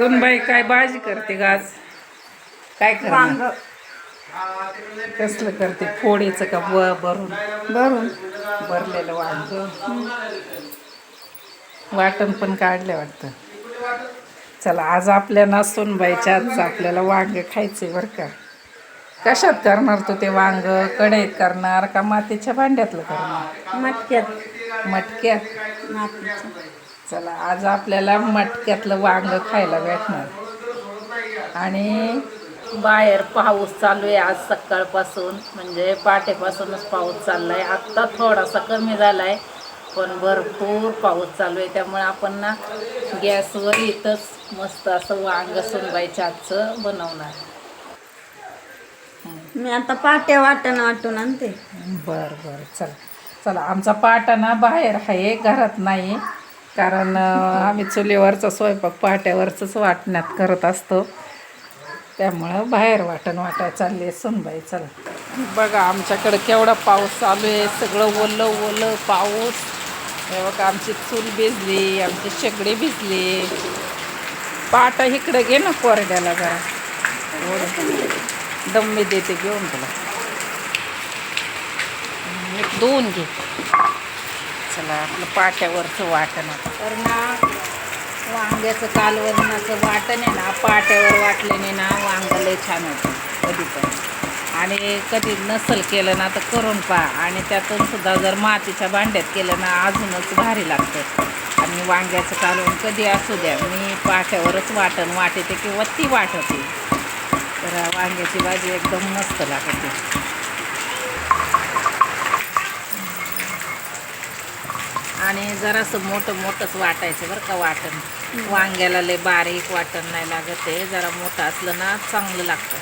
सुनबाई काय भाजी करते गाज काय वांग. करणार कसलं करते? फोडीचं का ब भरून? भरून. भरलेलं वांग. वाटण पण काढले वाटतं. चला आज आपल्या ना सुनबाईच्या आज आपल्याला वांग खायचे बरं का. कशात करणार तू ते वांग? कढईत करणार का मातीच्या भांड्यातलं करणार? मटक्यात. मटक्यात? चला आज आपल्याला मटक्यातलं वांग खायला भेटणार. आणि बाहेर पाऊस चालू आहे आज सकाळपासून म्हणजे पहाटेपासूनच पाऊस चाललाय. आत्ता थोडासा कमी झालाय पण भरपूर पाऊस चालू आहे. त्यामुळे आपण ना गॅसवर इथंच मस्त असं वांग सुनबाईच्या आजचं बनवणार. मी आता पाट्या वाटण वाटून आणते. बर बर. चला चला आमचा पाटा ना बाहेर आहे घरात नाही. कारण आम्ही चुलीवरचा स्वयंपाक पहाट्यावरचंच वाटण्यात करत असतो. त्यामुळं बाहेर वाटण वाटाय चालली आहे. सुनबाई चला. बघा आमच्याकडं केवढा पाऊस चालू आहे. सगळं ओलं ओलं पाऊस. हे बघा आमची चूल भिजली आमची शेगडी भिजली. पाटा इकडे घे ना कोरड्याला जरा. दम्मी देते घेऊन तुला. एक दोन घे. चला आपलं पाट्यावरचं वाटण तर ना वांग्याचं कालवणाचं वाटण आहे ना पाट्यावर वाटल्याने ना वांग लय छान होतं कधी पण आणि कधी नसल केलं ना तर करून पहा. आणि त्यातून सुद्धा जर मातीच्या भांड्यात केलं ना अजूनच भारी लागतं. आणि वांग्याचं कालवण कधी असू द्या मी पाट्यावरच वाटण वाटते किंवा ती वाटते. तर वांग्याची भाजी एकदम मस्त लागते. आणि जरासं मोठं मोठंच वाटायचं बरं का वाटण. वांग्याला लय बारीक वाटण नाही लागत आहे जरा मोठं असलं ना चांगलं लागतं.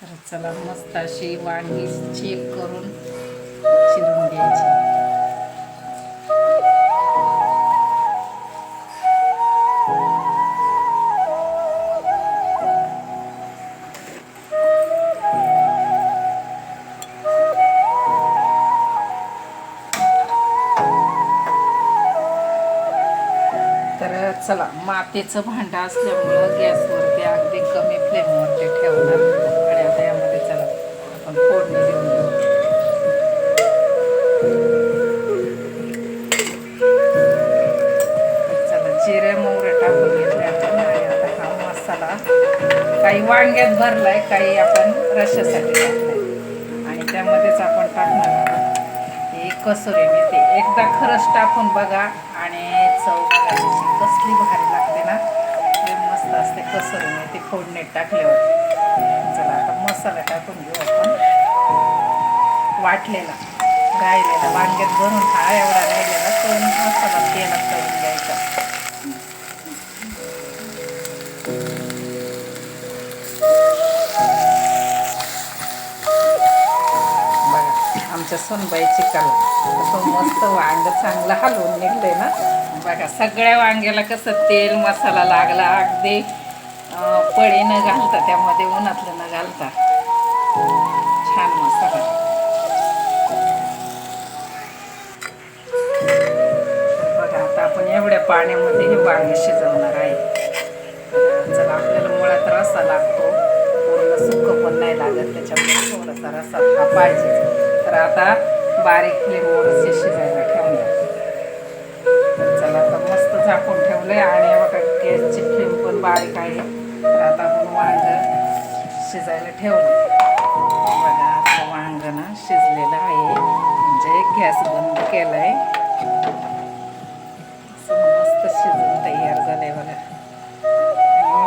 तर चला मस्त अशी वांगी चेक करून चिरून घ्यायची. चला मातीचं भांडं असल्यामुळं गॅसवरती अगदी कमी फ्लेमवरती ठेवणार आणि आता यामध्ये चला आपण फोडणी देऊन चला जिरे मोहरे टाकून घेतले आपण. आणि आता हा मसाला काही वांग्यात भरलाय काही आपण रशासाठी टाकलाय. आणि त्यामध्येच आपण टाकणार आहोत. ही कसुरी मेथी. एकदा खरंच टाकून बघा आणि चव बघा. कसली भारी लागते ना. ते मस्त असते कसरून ते फोडणीत टाकल्यावर. चला आता मसाला टाकून घेऊ आपण. वाटलेला राहिलेला वांग्यात भरून हा एवढा राहिलेला तो मसाला तेलात करून घ्यायचा. आमच्या सोनबाईची कला. असं मस्त वांग चांगलं हलवून निघले ना. बघा सगळ्या वांग्याला कसं तेल मसाला लागला. अगदी पळी न घालता त्यामध्ये उन्हातलं न घालता. छान मसाला. बघा आता आपण एवढ्या पाण्यामध्ये हे वांगे शिजवणार आहे. चला आपल्याला मुळात रस्सा लागतो. पूर्ण सुकं पण नाही लागत त्याच्यामुळे थोडासा रसा हा पाहिजे तर आता बारीक फ्लेमवरच शिजायला ठेवणार चला आता मस्त झाकून ठेवलंय आणि बघा गॅसची फ्लेम पण बारीक आहे. तर आता आपण वांग शिजायला ठेवलं बघा आता वांग ना शिजलेलं आहे. म्हणजे गॅस बंद केलाय. असं मस्त शिजून तयार झालंय बघा.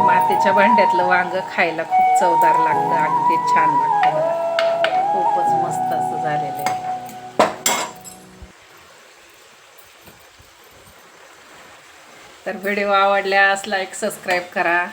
मातीच्या भांड्यातलं वांग खायला खूप चवदार लागतं अगदी छान लागतं. मस्त असं झालेलं आहे. तर व्हिडिओ आवडल्यास लाईक सबस्क्राईब करा.